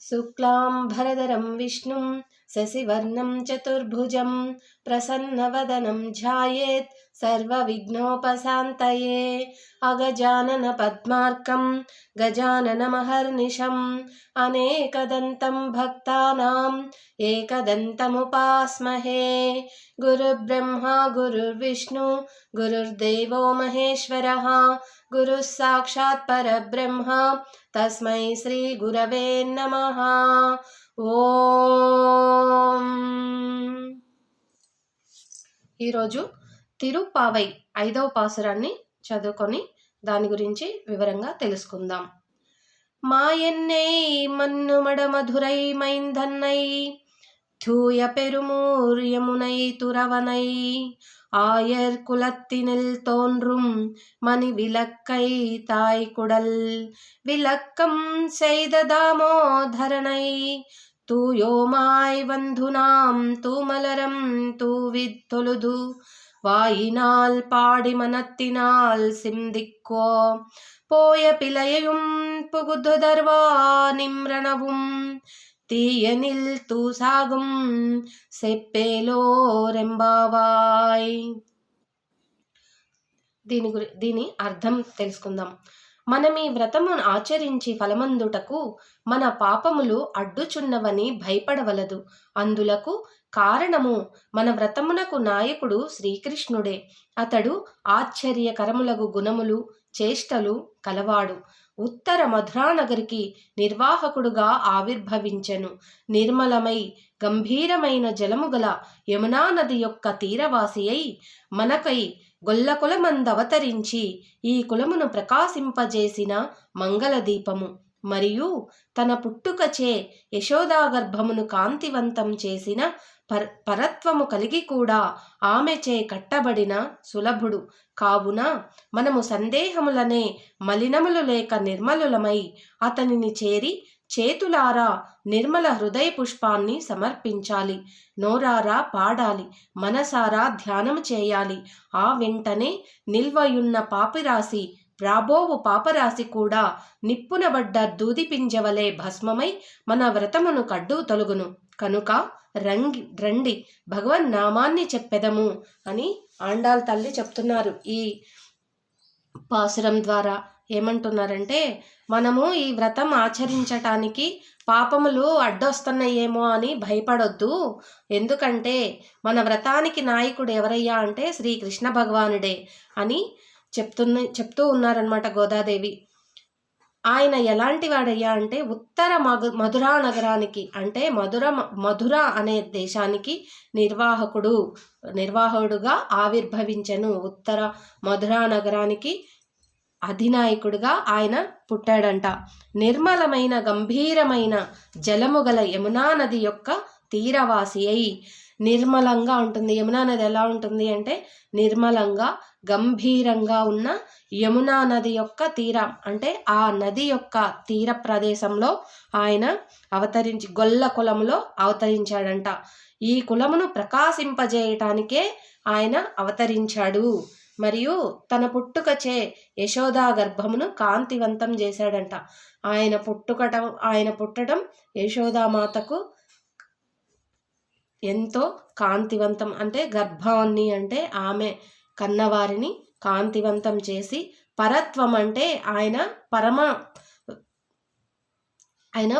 शुक्लाम्भरधरं विष्णुं शशिवर्णं चतुर्भुजम् प्रसन्नवदनम् ध्यायेत् सर्वविघ्नोपशान्तये। अगजानन पद्मार्कम् गजाननमहर्निशम् अनेकदन्तम् भक्तानाम् एकदन्तमुपास्महे। गुरुब्रह्म गुरुर्विष्णु गुरुर्देवो महेश्वरः गुरुः साक्षात् परब्रह्म तस्मै श्रीगुरवे नमः। ఓం ఈరోజు తిరుపావై ఐదవ పాసురాన్ని చదువుకొని దాని గురించి వివరంగా తెలుసుకుందాం మాయన్నై మన్నుమడ మధురై మైంధన్నై தூய பெருமூர் யமுனை துறவனை ஆயர் குலத்தினில் தோன்றும் மணி விளக்கை தாய் குடல் விளக்கம் செய்த தாமோதரனை தூயோமாய் வந்துனாம் தூமலரம் தூவித்தொழுது வாயினால் பாடி மனத்தினால் சிந்திக்கோ போய பிழையும் புகுதுதர்வா நிம்ரணவும் తీయనిల్ తూసాగుం సెప్పేలో రెంబావాయ్ దీని గురి దీని అర్థం తెలుసుకుందాం మనం ఈ వ్రతమును ఆచరించి ఫలమందుటకు మన పాపములు అడ్డుచున్నవని భయపడవలదు. అందులకు కారణము మన వ్రతమునకు నాయకుడు శ్రీకృష్ణుడే. అతడు ఆశ్చర్యకరములగు గుణములు చేష్టలు కలవాడు. ఉత్తర మధురానగరికి నిర్వాహకుడుగా ఆవిర్భవించెను. నిర్మలమై గంభీరమైన జలము గల యమునా నది యొక్క తీరవాసి అయి మనకై గొల్లకులమందవతరించి ఈ కులమును ప్రకాశింపజేసిన మంగళదీపము మరియు తన పుట్టుకచే యశోదాగర్భమును కాంతివంతం చేసిన పర పరత్వము కలిగి కూడా ఆమెచే కట్టబడిన సులభుడు. కావున మనము సందేహములనే మలినములు లేక నిర్మలులమై అతనిని చేరి చేతులారా నిర్మల హృదయ పుష్పాన్ని సమర్పించాలి. నోరారా పాడాలి. మనసారా ధ్యానం చేయాలి. ఆ వెంటనే నిల్వయున్న పాపిరాశి రాబోవు పాపరాశి కూడా నిప్పునబడ్డ దూదిపింజవలే భస్మమై మన వ్రతమును కడ్డు తొలుగును. కనుక రంగి రండి. భగవన్ నామాన్ని చెప్పెదము అని ఆండాల్ తల్లి చెప్తున్నారు ఈ పాసురం ద్వారా. ఏమంటున్నారంటే మనము ఈ వ్రతం ఆచరించటానికి పాపములు అడ్డొస్తున్నాయేమో అని భయపడొద్దు. ఎందుకంటే మన వ్రతానికి నాయకుడు ఎవరయ్యా అంటే శ్రీకృష్ణ భగవానుడే అని చెప్తున్న చెప్తూ ఉన్నారనమాట గోదాదేవి. ఆయన ఎలాంటి వాడయ్యా అంటే ఉత్తర మధు మధురా నగరానికి అంటే మధుర మధుర అనే దేశానికి నిర్వాహకుడు నిర్వాహకుడుగా ఆవిర్భవించను. ఉత్తర మధురా నగరానికి అధినాయకుడుగా ఆయన పుట్టాడంట. నిర్మలమైన గంభీరమైన జలము గల యమునా నది యొక్క తీరవాసి అయి నిర్మలంగా ఉంటుంది. యమునా నది ఎలా ఉంటుంది అంటే నిర్మలంగా గంభీరంగా ఉన్న యమునా నది యొక్క తీరం అంటే ఆ నది యొక్క తీర ప్రదేశంలో ఆయన అవతరించి గొల్ల కులంలో అవతరించాడంట. ఈ కులమును ప్రకాశింపజేయటానికే ఆయన అవతరించాడు. మరియు తన పుట్టుకచే యశోదా గర్భమును కాంతివంతం చేశాడంట. ఆయన పుట్టుకటం ఆయన పుట్టడం యశోదామాతకు ఎంతో కాంతివంతం అంటే గర్భాన్ని అంటే ఆమె కన్నవారిని కాంతివంతం చేసి పరత్వం అంటే ఆయన పరమ ఆయన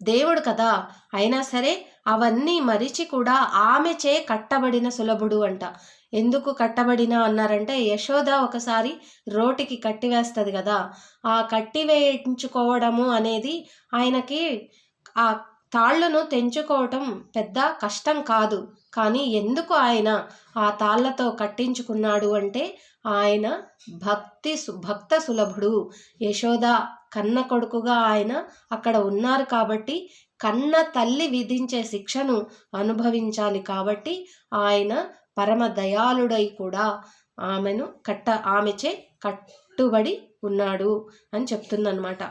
దేవుడు కదా. అయినా సరే అవన్నీ మరిచి కూడా ఆమె చే కట్టబడిన సులభుడు అంట. ఎందుకు కట్టబడిన అన్నారంటే యశోద ఒకసారి రోటికి కట్టివేస్తుంది కదా. ఆ కట్టివేయించుకోవడము అనేది ఆయనకి ఆ తాళ్ళను తెంచుకోవటం పెద్ద కష్టం కాదు. కానీ ఎందుకు ఆయన ఆ తాళ్ళతో కట్టించుకున్నాడు అంటే ఆయన భక్తి భక్త సులభుడు. యశోద కన్న కొడుకుగా ఆయన అక్కడ ఉన్నారు కాబట్టి కన్న తల్లి విధించే శిక్షను అనుభవించాలి కాబట్టి ఆయన పరమ దయాళుడై కూడా ఆమెను కట్ట ఆమెచే కట్టుబడి ఉన్నాడు అని చెప్తుందన్నమాట.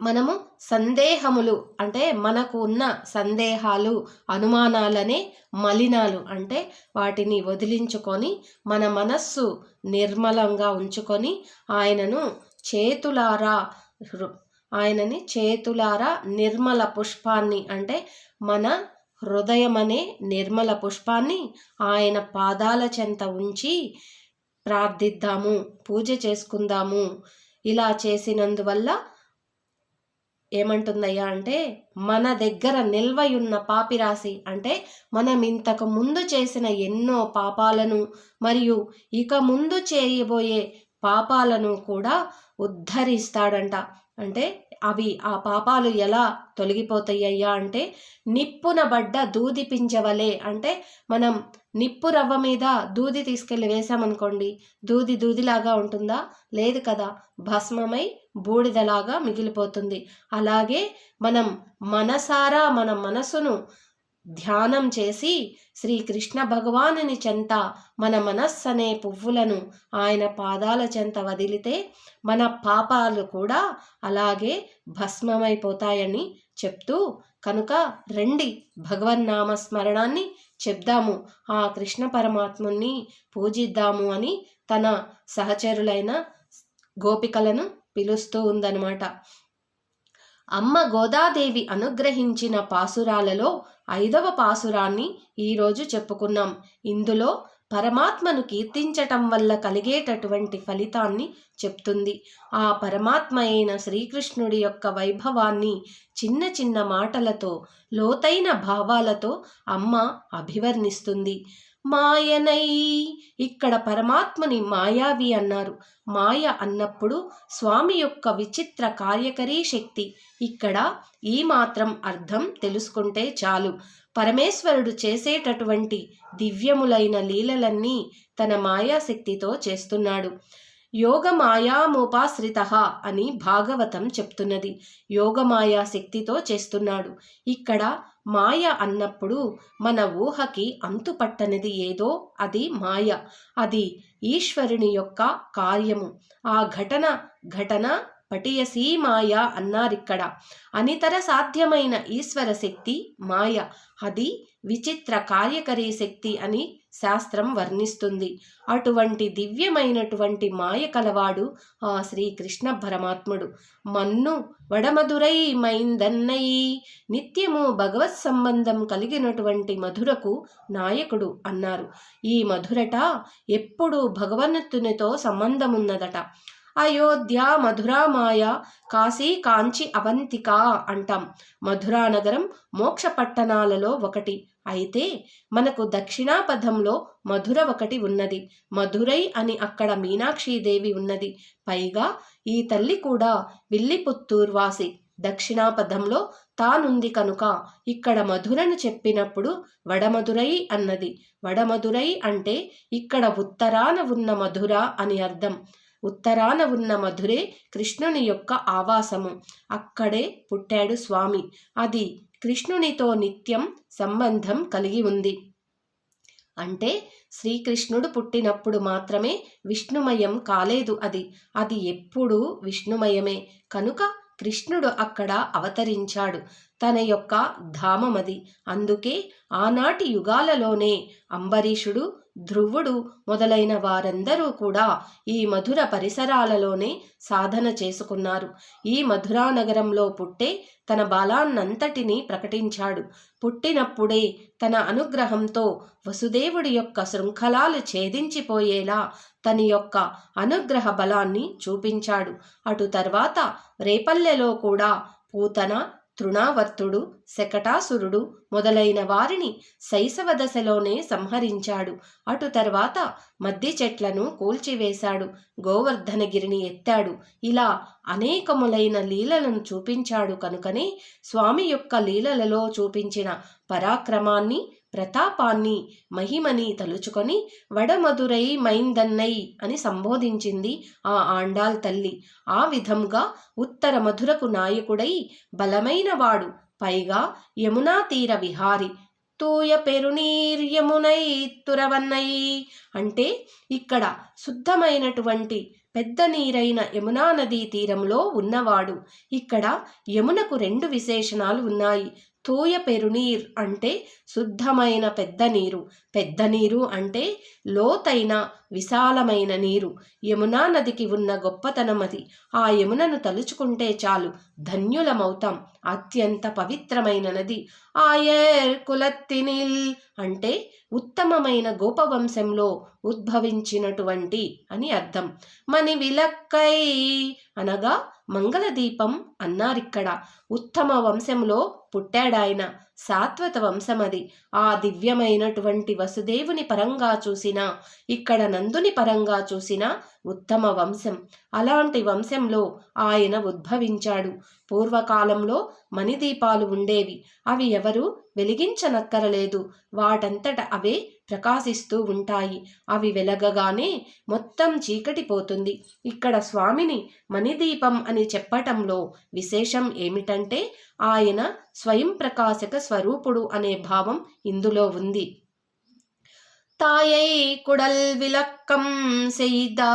మనము సందేహములు అంటే మనకు ఉన్న సందేహాలు అనుమానాలనే మలినాలు అంటే వాటిని వదిలించుకొని మన మనస్సు నిర్మలంగా ఉంచుకొని ఆయనను చేతులారా ఆయనని చేతులారా నిర్మల పుష్పాన్ని అంటే మన హృదయమనే నిర్మల పుష్పాన్ని ఆయన పాదాల చెంత ఉంచి ప్రార్థిద్దాము పూజ చేసుకుందాము. ఇలా చేసినందువల్ల ఏమంటుందయ్యా అంటే మన దగ్గర నిల్వయున్న పాపిరాశి అంటే మనం ఇంతకు ముందు చేసిన ఎన్నో పాపాలను మరియు ఇక ముందు చేయబోయే పాపాలను కూడా ఉద్ధరిస్తాడంట. అంటే అవి ఆ పాపాలు ఎలా తొలగిపోతాయ్యా అంటే నిప్పున బడ్డ దూది పింజవలే అంటే మనం నిప్పు రవ్వ మీద దూది తీసుకెళ్ళి వేసామనుకోండి దూది దూదిలాగా ఉంటుందా? లేదు కదా. భస్మమై బూడిదలాగా మిగిలిపోతుంది. అలాగే మనం మనసారా మన మనసును ధ్యానం చేసి శ్రీకృష్ణ భగవానుని చెంత మన మనస్సనే పువ్వులను ఆయన పాదాల చెంత వదిలితే మన పాపాలు కూడా అలాగే భస్మమైపోతాయని చెప్తూ కనుక రండి భగవన్నామ స్మరణాన్ని చెప్దాము. ఆ కృష్ణ పరమాత్ముని పూజిద్దాము అని తన సహచరులైన గోపికలను పిలుస్తూ ఉందన్నమాట. అమ్మ గోదాదేవి అనుగ్రహించిన పాసురాలలో ఐదవ పాసురాన్ని ఈరోజు చెప్పుకున్నాం. ఇందులో పరమాత్మను కీర్తించటం వల్ల కలిగేటటువంటి ఫలితాన్ని చెప్తుంది. ఆ పరమాత్మ అయిన శ్రీకృష్ణుడి యొక్క వైభవాన్ని చిన్న చిన్న మాటలతో లోతైన భావాలతో అమ్మ అభివర్ణిస్తుంది. మాయనై. ఇక్కడ పరమాత్మని మాయావి అన్నారు. మాయ అన్నప్పుడు స్వామి యొక్క విచిత్ర కార్యకరీ శక్తి. ఇక్కడ ఈ మాత్రం అర్థం తెలుసుకుంటే చాలు. పరమేశ్వరుడు చేసేటటువంటి దివ్యములైన లీలలన్నీ తన మాయాశక్తితో చేస్తున్నాడు. యోగమాయామోపాశ్రిత అని భాగవతం చెప్తున్నది. యోగమాయా శక్తితో చేస్తున్నాడు. ఇక్కడ మాయ అన్నప్పుడు మన ఊహకి అంతుపట్టనిది ఏదో అది మాయ. అది ఈశ్వరుని యొక్క కార్యము. ఆ ఘటన ఘటన పటియసీ మాయ అన్నారిక్కడ. అనితర సాధ్యమైన ఈశ్వర శక్తి మాయ. అది విచిత్ర కార్యకరీ శక్తి అని శాస్త్రం వర్ణిస్తుంది. అటువంటి దివ్యమైనటువంటి మాయ కలవాడు ఆ శ్రీకృష్ణ పరమాత్ముడు. మన్ను వడమధురై మైందన్నై నిత్యము భగవత్ సంబంధం కలిగినటువంటి మధురకు నాయకుడు అన్నారు. ఈ మధురట ఎప్పుడూ భగవన్తునితో సంబంధమున్నదట. అయోధ్య మధురామాయ కాశీ కాంచి అవంతిక అంటాం. మధురా నగరం మోక్ష పట్టణాలలో ఒకటి. అయితే మనకు దక్షిణాపథంలో మధుర ఒకటి ఉన్నది. మధురై అని అక్కడ మీనాక్షీదేవి ఉన్నది. పైగా ఈ తల్లి కూడా విల్లిపుత్తూర్వాసి దక్షిణాపథంలో తానుంది కనుక ఇక్కడ మధురను చెప్పినప్పుడు వడమధురై అన్నది. వడమధురై అంటే ఇక్కడ ఉత్తరాన ఉన్న మధుర అని అర్థం. ఉత్తరాన ఉన్న మధురే కృష్ణుని యొక్క ఆవాసము. అక్కడే పుట్టాడు స్వామి. అది కృష్ణునితో నిత్యం సంబంధం కలిగి ఉంది. అంటే శ్రీకృష్ణుడు పుట్టినప్పుడు మాత్రమే విష్ణుమయం కాలేదు అది. అది ఎప్పుడూ విష్ణుమయమే. కనుక కృష్ణుడు అక్కడ అవతరించాడు. తన యొక్క ధామమది. అందుకే ఆనాటి యుగాలలోనే అంబరీషుడు ధ్రువుడు మొదలైన వారందరూ కూడా ఈ మధుర పరిసరాలలోనే సాధన చేసుకున్నారు. ఈ మధురా నగరంలో పుట్టే తన బలాన్నంతటినీ ప్రకటించాడు. పుట్టినప్పుడే తన అనుగ్రహంతో వసుదేవుడి యొక్క శృంఖలాలు ఛేదించిపోయేలా తన యొక్క అనుగ్రహ బలాన్ని చూపించాడు. అటు తర్వాత రేపల్లెలో కూడా పూతన తృణావర్తుడు శకటాసురుడు మొదలైన వారిని శైశవ దశలోనే సంహరించాడు. అటు తర్వాత మద్ది చెట్లను కూల్చివేశాడు. గోవర్ధనగిరిని ఎత్తాడు. ఇలా అనేకములైన లీలలను చూపించాడు. కనుకనే స్వామి యొక్క లీలలలో చూపించిన పరాక్రమాన్ని ప్రతాపాన్ని మహిమని తలుచుకొని వడమధురై మైందన్నై అని సంబోధించింది ఆ ఆండాల్ తల్లి. ఆ విధంగా ఉత్తర మధురకు నాయకుడై బలమైన వాడు పైగా యమునా తీర విహారి. తూయ పెరునీర్ యమునై తురవన్నై. అంటే ఇక్కడ శుద్ధమైనటువంటి పెద్ద నీరైన యమునా నదీ తీరంలో ఉన్నవాడు. ఇక్కడ యమునకు రెండు విశేషణాలు ఉన్నాయి. తూయ పెరునీర్ అంటే శుద్ధమైన పెద్ద నీరు. పెద్ద నీరు అంటే లోతైన విశాలమైన నీరు. యమునా నదికి ఉన్న గొప్పతనం అది ఆ యమునను తలుచుకుంటే చాలు ధన్యులమవుతాం అత్యంత పవిత్రమైన నది. ఆయర్ కులత్తినిల్ అంటే ఉత్తమమైన గోపవంశంలో ఉద్భవించినటువంటి అని అర్థం. మని విలక్కై అనగా మంగళదీపం అన్నారిక్కడ. ఉత్తమ వంశంలో పుట్టాడాయన. సాత్వత వంశమది ఆ దివ్యమైనటువంటి వసుదేవుని పరంగా చూసిన ఇక్కడ నందుని పరంగా చూసిన ఉత్తమ వంశం. అలాంటి వంశంలో ఆయన ఉద్భవించాడు. పూర్వకాలంలో మణిదీపాలు ఉండేవి. అవి ఎవరు వెలిగించనక్కరలేదు. వాటంతట అవే ప్రకాశిస్తూ ఉంటాయి. అవి వెలగగానే మొత్తం చీకటిపోతుంది ఇక్కడ స్వామిని మణిదీపం అని చెప్పటంలో విశేషం ఏమిటంటే ఆయన స్వయం ప్రకాశక స్వరూపుడు అనే భావం ఇందులో ఉంది. తాయై కుడల్ విలక్కం సెయిదా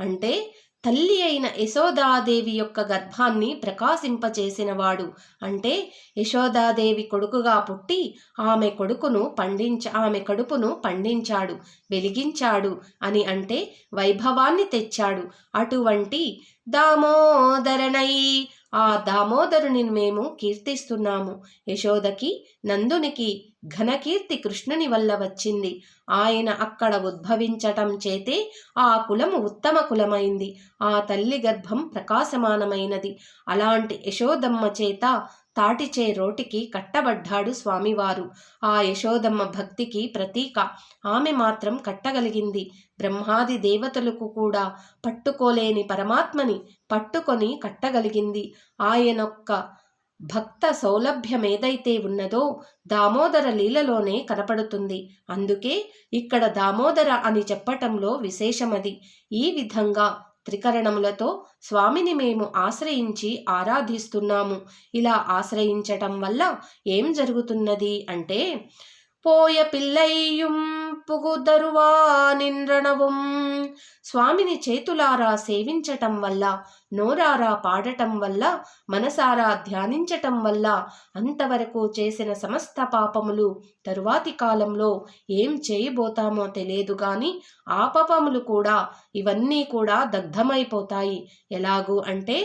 అంటే తల్లి అయిన యశోదాదేవి యొక్క గర్భాన్ని ప్రకాశింపచేసినవాడు. అంటే యశోదాదేవి కొడుకుగా పుట్టి ఆమె కొడుకును పండించ ఆమె కడుపును పండించాడు వెలిగించాడు అని అంటే వైభవాన్ని తెచ్చాడు. అటువంటి దామోదరణై ఆ దామోదరుని మేము కీర్తిస్తున్నాము. యశోదకి నందునికి ఘనకీర్తి కృష్ణుని వల్ల వచ్చింది. ఆయన అక్కడ ఉద్భవించటం చేతే ఆ కులము ఉత్తమ కులమైంది. ఆ తల్లి గర్భం ప్రకాశమానమైనది. అలాంటి యశోదమ్మ చేత తాటిచే రోటికి కట్టబడ్డాడు స్వామివారు. ఆ యశోదమ్మ భక్తికి ప్రతీక. ఆమె మాత్రం కట్టగలిగింది. బ్రహ్మాది దేవతలకు కూడా పట్టుకోలేని పరమాత్మని పట్టుకొని కట్టగలిగింది. ఆయనొక్క భక్త సౌలభ్యం ఏదైతే ఉన్నదో దామోదర లీలలోనే కనపడుతుంది. అందుకే ఇక్కడ దామోదర అని చెప్పటంలో విశేషమది. ఈ విధంగా త్రికరణములతో స్వామిని మేము ఆశ్రయించి ఆరాధిస్తున్నాము. ఇలా ఆశ్రయించటం వల్ల ఏం జరుగుతున్నది అంటే పోయ పిల్లయ్యుం పుగుదరువా నిండ్రణవం. స్వామిని చేతులారా సేవించటం వల్ల నోరారా పాడటం వల్ల మనసారా ధ్యానించటం వల్ల అంతవరకు చేసిన సమస్త పాపములు తరువాతి కాలంలో ఏం చేయబోతామో తెలియదు గాని ఆ పాపములు కూడా ఇవన్నీ కూడా దగ్ధమైపోతాయి. ఎలాగూ అంటే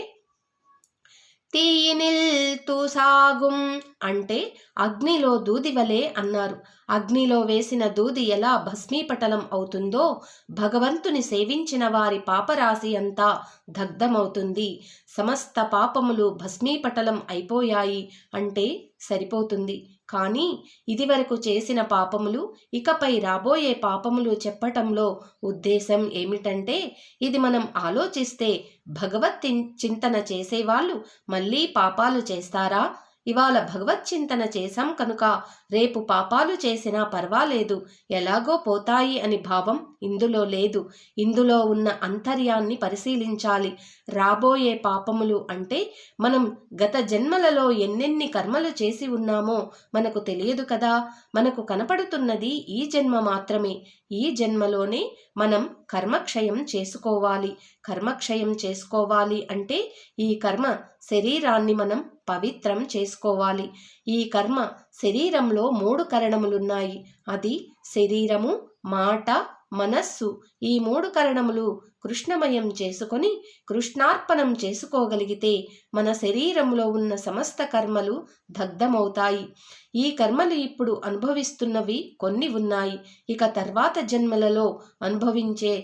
తీయినిల్ తూసాగుం అంటే అగ్నిలో దూది వలె అన్నారు. అగ్నిలో వేసిన దూది ఎలా భస్మీపటలం అవుతుందో భగవంతుని సేవించిన వారి పాపరాశి అంతా దగ్ధమవుతుంది. సమస్త పాపములు భస్మీపటలం అయిపోయాయి అంటే సరిపోతుంది. కానీ ఇదివరకు చేసిన పాపములు ఇకపై రాబోయే పాపములు చెప్పటంలో ఉద్దేశం ఏమిటంటే ఇది మనం ఆలోచిస్తే భగవత్ చింతన చేసేవాళ్ళు మళ్ళీ పాపాలు చేస్తారా? ఇవాళ భగవత్ చింతన చేశాం కనుక రేపు పాపాలు చేసినా పర్వాలేదు. ఎలాగో పోతాయి అని భావం ఇందులో లేదు. ఇందులో ఉన్న అంతర్యాన్ని పరిశీలించాలి. రాబోయే పాపములు అంటే మనం గత జన్మలలో ఎన్నెన్ని కర్మలు చేసి ఉన్నామో మనకు తెలియదు కదా. మనకు కనపడుతున్నది ఈ జన్మ మాత్రమే. ఈ జన్మలోనే మనం కర్మక్షయం చేసుకోవాలి. కర్మక్షయం చేసుకోవాలి అంటే ఈ కర్మ శరీరాన్ని మనం పవిత్రం చేసుకోవాలి. ఈ కర్మ శరీరంలో మూడు కరణములున్నాయి. అది శరీరము మాట మనస్సు. ఈ మూడు కరణములు కృష్ణమయం చేసుకొని కృష్ణార్పణం చేసుకోగలిగితే మన శరీరంలో ఉన్న సమస్త కర్మలు దగ్ధమవుతాయి. ఈ కర్మలు ఇప్పుడు అనుభవిస్తున్నవి కొన్ని ఉన్నాయి. ఇక తర్వాత జన్మలలో అనుభవించే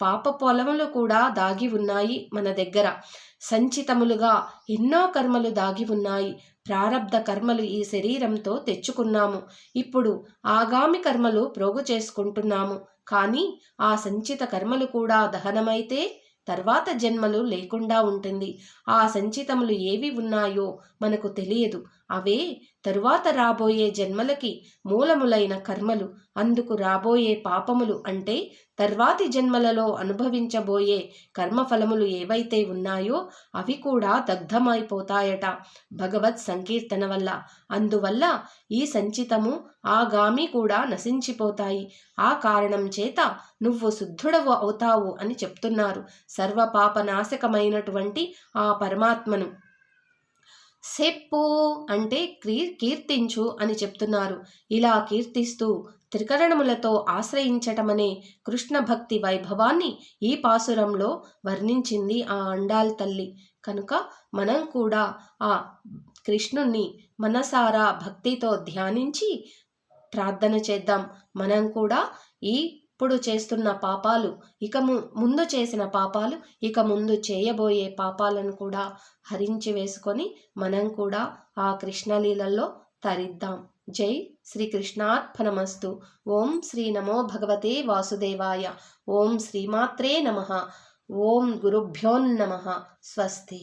పాప పొలములు కూడా దాగి ఉన్నాయి మన దగ్గర. సంచితములుగా ఎన్నో కర్మలు దాగి ఉన్నాయి. ప్రారబ్ధ కర్మలు ఈ శరీరంతో తెచ్చుకున్నాము. ఇప్పుడు ఆగామి కర్మలు ప్రోగు చేసుకుంటున్నాము. కానీ ఆ సంచిత కర్మలు కూడా దహనమైతే తర్వాత జన్మలు లేకుండా ఉంటుంది. ఆ సంచితములు ఏవి ఉన్నాయో మనకు తెలియదు. అవే తరువాత రాబోయే జన్మలకి మూలములైన కర్మలు. అందుకు రాబోయే పాపములు అంటే తర్వాతి జన్మలలో అనుభవించబోయే కర్మఫలములు ఏవైతే ఉన్నాయో అవి కూడా దగ్ధమైపోతాయట భగవత్ సంకీర్తన వల్ల. అందువల్ల ఈ సంచితము ఆగామి కూడా నశించిపోతాయి. ఆ కారణం చేత నువ్వు శుద్ధుడవు అవుతావు అని చెప్తున్నారు. సర్వపాపనాశకమైనటువంటి ఆ పరమాత్మను. సెప్పు అంటే క్రీ కీర్తించు అని చెప్తున్నారు. ఇలా కీర్తిస్తూ త్రికరణములతో ఆశ్రయించటమనే కృష్ణ భక్తి వైభవాన్ని ఈ పాసురంలో వర్ణించింది ఆ అండాల్ తల్లి. కనుక మనం కూడా ఆ కృష్ణుణ్ణి మనసారా భక్తితో ధ్యానించి ప్రార్థన చేద్దాం. మనం కూడా ఈ ఇప్పుడు చేస్తున్న పాపాలు ఇక ముందు చేసిన పాపాలు ఇక ముందు చేయబోయే పాపాలను కూడా హరించి వేసుకొని మనం కూడా ఆ కృష్ణలీలలో తరిద్దాం. జై శ్రీకృష్ణార్పణమస్తు. ఓం శ్రీ నమో భగవతే వాసుదేవాయ. ఓం శ్రీమాత్రే నమ. ఓం గురుభ్యోన్నమ స్వస్తి.